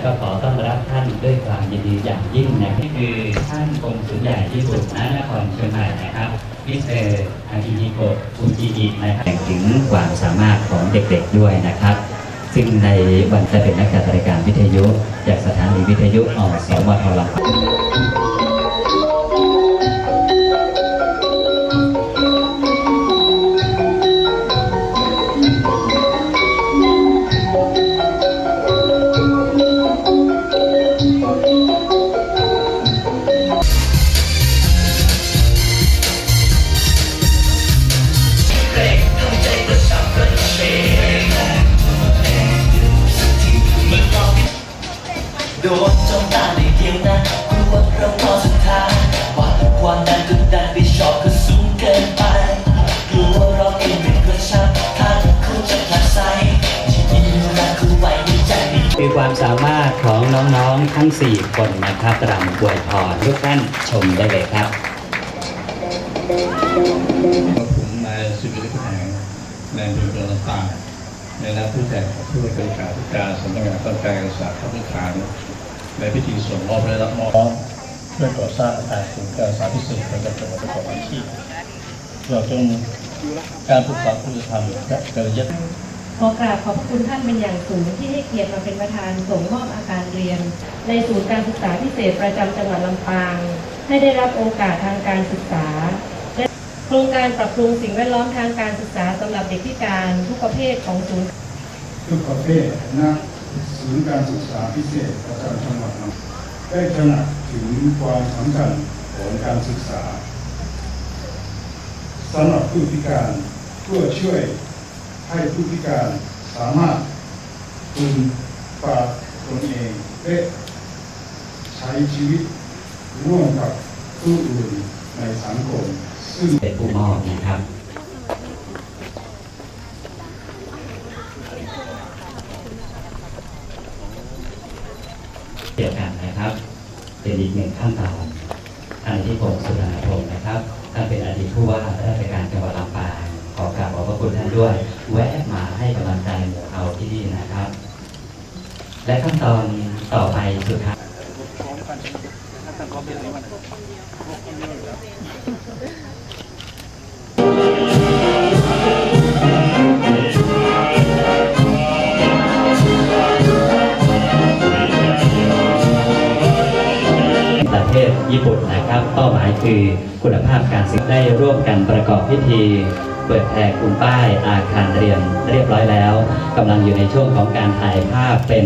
และก็ขอต้อนรับท่านด้วยความยินดีอย่างยิ่งนะนี่คือท่านกงสุลใหญ่ญี่ปุ่นณนครเชียงใหม่นะครับมิสเตอร์อากิฮิโกะอุจิอินะครับแต่งถึงความสามารถของเด็กๆด้วยนะครับ ซึ่งในวันจะเป็นนักจัดรายการวิทยุ จากสถานีวิทยุอสมทลำปาง โดนจ้องตาในเดียวนะกลัวเราพอสุดท้ายว่าความดันกดดันไปชอบก็สูงเกินไปกลัวเราเองเป็นกระชับถ้าเขาจะผลักไสจะยินรักเขาไว้ในใจม่คือความสามารถของน้องๆทั้ง 4 คนนะครับรำบวยพรทุกท่านชมได้เลยครับผมนายสิบิลิขแหงนอำเภอเมืองลำปาในนามผู้แทนผู้บริการธิการสำนักงานต้นการศึกษาทัพพิขาน ในพิธีส่งมอบและรับมอบเพื่อก่อสร้างอาคารศูนย์การศึกษาพิเศษให้กับจังหวัดประกอบอาชีพเราจงการปรึกษาผู้ธรรมและจริยธรรมขอกราบขอบพระคุณท่านเป็นอย่างสูงที่ให้เกียรติมาเป็นประธานส่งมอบอาคารเรียน ในศูนย์การศึกษาพิเศษประจำจังหวัดลำปาง ให้ได้รับโอกาสทางการศึกษาและโครงการปรับปรุงสิ่งแวดล้อมทางการศึกษาสำหรับเด็กพิการทุกประเภทของศูนย์ทุกประเภทณ ศูนย์การศึกษาพิเศษประจำจังหวัดลำปางได้ตระหนักถึงความสำคัญของการศึกษาสำหรับผู้พิการเพื่อช่วยให้ผู้พิการสามารถพึงฝาตนเองและใช้ชีวิตร่วมกับผู้อื่นในสังคม ซึ่งเป็นผู้มอบนะครับ เดียวกันนะครับ เป็นอีกหนึ่งขั้นตอนอันที่ผมสุนาพงศ์นะครับท่านเป็นอดีตผู้ว่าราชการจังหวัดลำปางขอกราบขอบพระคุณท่านด้วย แวะมาให้กำลังใจหมู่เราที่นี่นะครับ และขั้นตอนต่อไปสุดท้าย ประเทศญี่ปุ่นนะครับ เป้าหมายคือคุณภาพการศึกษาได้ร่วมกันประกอบพิธี เปิดแผ่คุณป้ายอาคารเรียนเรียบร้อยแล้วกำลังอยู่ในช่วงของการถ่ายภาพเป็น